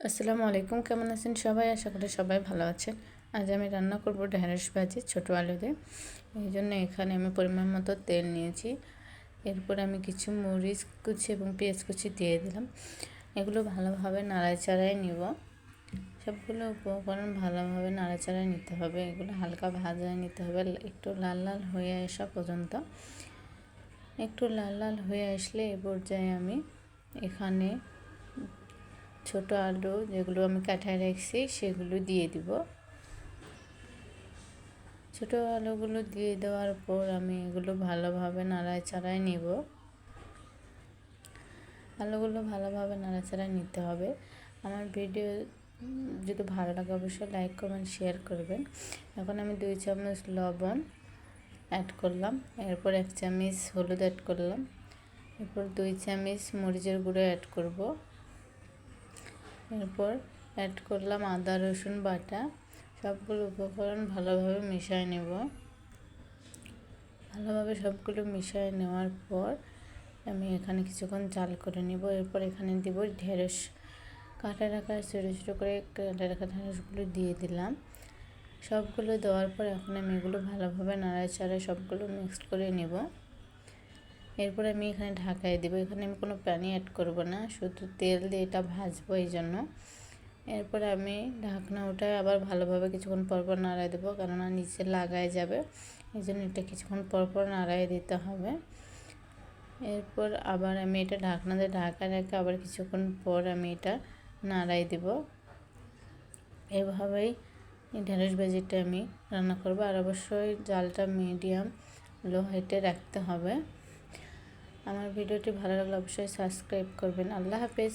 আসসালামু আলাইকুম, কেমন আছেন সবাই? আশা করি সবাই ভালো আছেন। আজ আমি রান্না করব ঢেঁড়স ভাজি, ছোটো আলুতে এই জন্য এখানে আমি পরিমাণ মতো তেল নিয়েছি। এরপর আমি কিছু মরিচ কুচি এবং পেঁয়াজ কুচি দিয়ে দিলাম। এগুলো ভালোভাবে নাড়াচাড়াই নিব। সবগুলো উপকরণ ভালোভাবে নাড়াচাড়াই নিতে হবে। এগুলো হালকা ভাজায় নিতে হবে। একটু লাল লাল হয়ে আসা পর্যন্ত। একটু লাল লাল হয়ে আসলে এ পর্যায়ে আমি এখানে ছোট আলু যেগুলো আমি কাঠায় রাখছি, সেগুলো দিয়ে দিব। ছোট আলুগুলো দিয়ে দেওয়ার পর আমি এগুলো ভালোভাবে নাড়াচাড়ায় নিব। আলুগুলো ভালোভাবে নাড়াচাড়ায় নিতে হবে। আমার ভিডিও যদি ভালো লাগে অবশ্যই লাইক করবেন শেয়ার করবেন। এখন আমি দুই চামচ লবণ অ্যাড করলাম। এরপর এক চামচ হলুদ অ্যাড করলাম। এরপর দুই চামচ মরিচের গুঁড়ো অ্যাড করব। এরপর অ্যাড করলাম আদা, রসুন বাটা। সবগুলো উপকরণ ভালোভাবে মিশিয়ে নেব। ভালোভাবে সবগুলো মিশিয়ে নেওয়ার পর আমি এখানে কিছুক্ষণ চাল করে নেব। এরপর এখানে দিব ঢেঁড়স। কাটা রাখা, ছোটো ছোটো করে কাটা রাখা ঢেঁড়সগুলো দিয়ে দিলাম। সবগুলো দেওয়ার পর এখন আমি এগুলো ভালোভাবে নাড়াচাড়া সবগুলো মিক্সড করে নেব। এরপর আমি এখানে ঢাকায় দেবো। এখানে আমি কোনো পানি অ্যাড করব না, শুধু তেল দিয়ে এটা ভাজবো এই জন্য এরপর আমি ঢাকনা ওটায় আবার ভালোভাবে কিছুক্ষণ পরপর নাড়াই দেবো, কেননা নিচে লাগায় যাবে। এই জন্য এটা কিছুক্ষণ পরপর নাড়াই দিতে হবে। এরপর আবার আমি এটা ঢাকনা দিয়ে ঢাকা রেখে আবার কিছুক্ষণ পর আমি এটা নাড়াই দেব। এভাবেই ঢেঁড়স ভেজিটা আমি রান্না করব। আর অবশ্যই জালটা মিডিয়াম লো হাইটে রাখতে হবে। আমার ভিডিওটি ভালো লাগলে অবশ্যই সাবস্ক্রাইব করবেন। আল্লাহ হাফেজ।